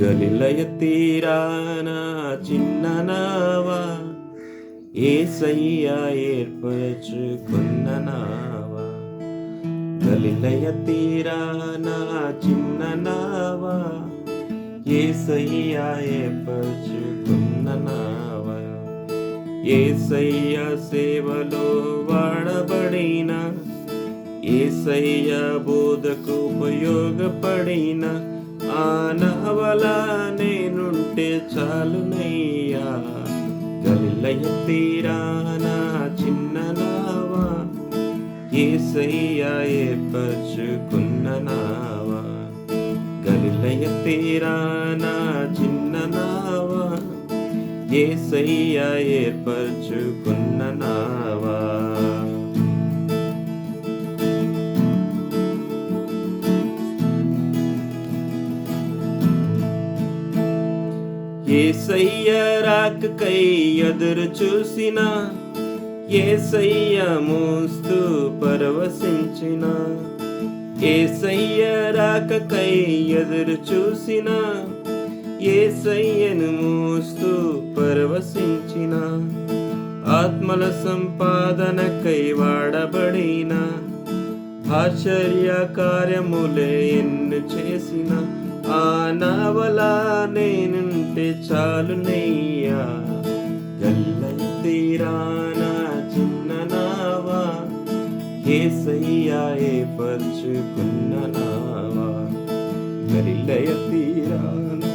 గలిలయ తీరాన చిన్న నావా ఏసయ్యా ఏర్పరచుకున్న నావా. గలిలయ తీరాన చిన్న నావా ఏసయ్యా ఏర్పరచుకున్న నావా. ఏసయ్య సేవలో వాడబడిన ఏసయ్య బోధకు ఉపయోగపడిన ఆ నవలా నేనుంటే చాలునయ్యా. గలిలయ తీరానా చిన్న నావా ఏసయ్య ఏర్పరచుకున్న నావా గలిలయ తీరానా చిన్న నావా ఏసయ్య ఏర్పరచుకున్న నావా ఏసయ్య రాకకై ఎదురు చూసిన ఏసయ్య మోస్తూ పరవశించిన ఏసయ్య రాకకై ఎదురు చూసిన ఏసయ్యను మోస్తూ పరవశించిన ఆత్మల సంపాదనకై వాడబడిన ఆశ్చర్య కార్యములే ఎన్ను చేసిన ఆ నవలా నేనుంటే చాలు నెయ్యా. గల్లయ తీరానా చిన్న నావా. ఏసయ్యా ఏ పరుచుకున్న నావా. గరిలయ తీరానా.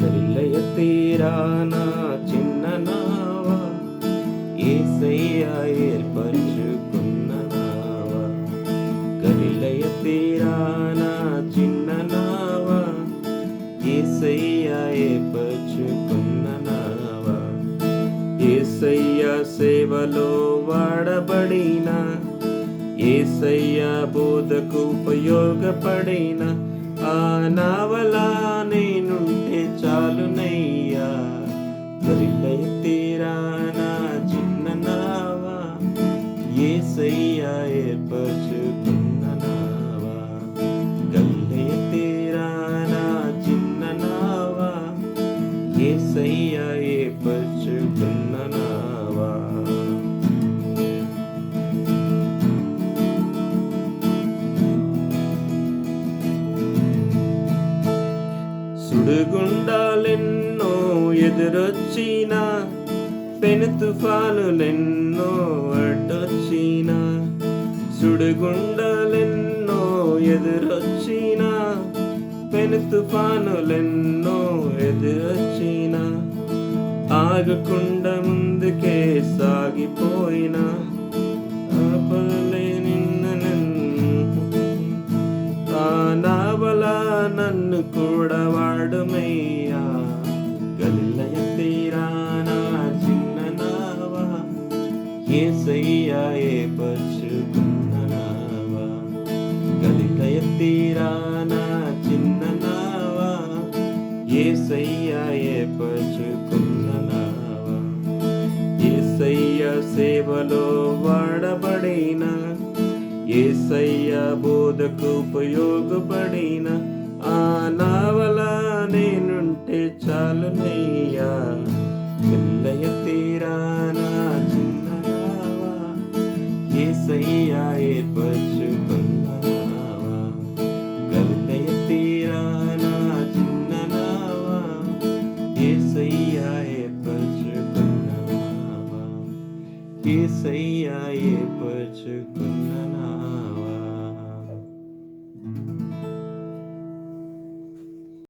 గలిలయ తీరానా చిన్న నావా. ఏసయ్యా ఏర్ప తీరా తీరానా చిన్న నావా ఏసయ్యా ఏర్పరచుకున్న నావా ఏసయ్య సేవలో వాడబడిన ఏసయ్య బోధకు ఉపయోగపడిన ఆ నావలా నేనుంటే చాలునయ్యా దొరిలయ తీరా నా చిన్న నావా ఏసయ్యా ఏర్పరచుకున్న ఏసయ్యా ఏర్పరచుకున్న నావా సుడుగుండాలెన్నో ఎదురొచ్చిన పెను తుఫానులెన్నో అడ్డొచ్చిన సుడుగుండాలెన్నో ఎదురొచ్చిన పెను తుఫానులెన్నో ఎదురొచ్చిన ఆగకుండా ముందుకే సాగిపోయిన ఆపలే నిన్న నన్ను నావలా నన్ను కూడా వాడుమయ్యా. గలిలయ తీరానా చిన్న నావా ఏసయ్యా ఏ పరుచుకున్న నావా. గలిలయ తీరానా ఏసయ్యా ఏ పరుచుకున్న నావా ఏసయ్య సేవలో వాడబడిన. ఏసయ్య బోధకు ఉపయోగపడిన. ఆ నావలా నేనుంటే చాలునయ్యా ఏసయ్యా ఏర్పరచుకున్న నావా